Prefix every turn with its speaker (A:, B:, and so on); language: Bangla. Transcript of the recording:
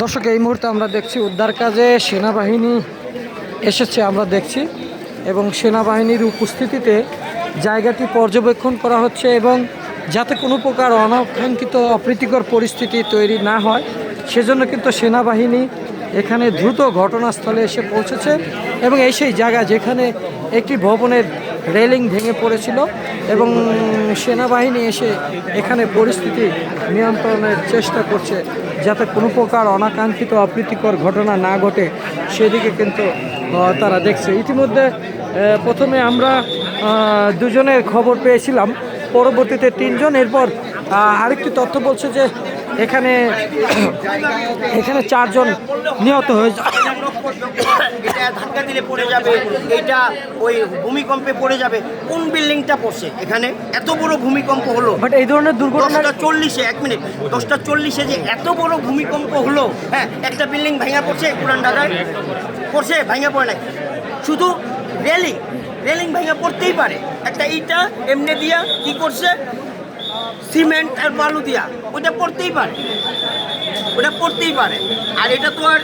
A: দর্শক, এই মুহূর্তে আমরা দেখছি উদ্ধার কাজে সেনাবাহিনী এসেছে, আমরা দেখছি। এবং সেনাবাহিনীর উপস্থিতিতে জায়গাটি পর্যবেক্ষণ করা হচ্ছে এবং যাতে কোনো প্রকার অনাকাঙ্ক্ষিত অপ্রীতিকর পরিস্থিতি তৈরি না হয়, সেজন্য কিন্তু সেনাবাহিনী এখানে দ্রুত ঘটনাস্থলে এসে পৌঁছেছে। এবং এই সেই জায়গা যেখানে একটি ভবনের রেলিং ভেঙে পড়েছিল এবং সেনাবাহিনী এসে এখানে পরিস্থিতি নিয়ন্ত্রণের চেষ্টা করছে যাতে কোনো প্রকার অনাকাঙ্ক্ষিত অপ্রীতিকর ঘটনা না ঘটে, সেদিকে কিন্তু তারা দেখছে। ইতিমধ্যে প্রথমে আমরা দুজনের খবর পেয়েছিলাম। পরবর্তীতে তিনজন, এরপর আরেকটি তথ্য বলছে যে এখানে এখানে চারজন নিহত হয়েছে।
B: ধাক্কা দিলে পড়ে যাবে এটা ওই ভূমিকম্পে পড়ে যাবে কোন বিল্ডিংটা পড়ছে এখানে? এত বড় ভূমিকম্প হলো।
A: বাট এই ধরনের দুর্ঘটনা
B: চল্লিশে এক মিনিট দশটা চল্লিশে যে এত বড় ভূমিকম্প হলো হ্যাঁ একটা বিল্ডিং ভেঙে পড়ছে পুরান ঢাকায়। পড়ছে ভেঙে পড়ে নাই। শুধু রেলিং রেলিং ভেঙে পড়তেই পারে। একটা ইটা এমনি দিয়া কি করছে? সিমেন্ট আর বালু দিয়া ওটা পড়তেই পারে। ওটা পড়তেই পারে। আর এটা তো আর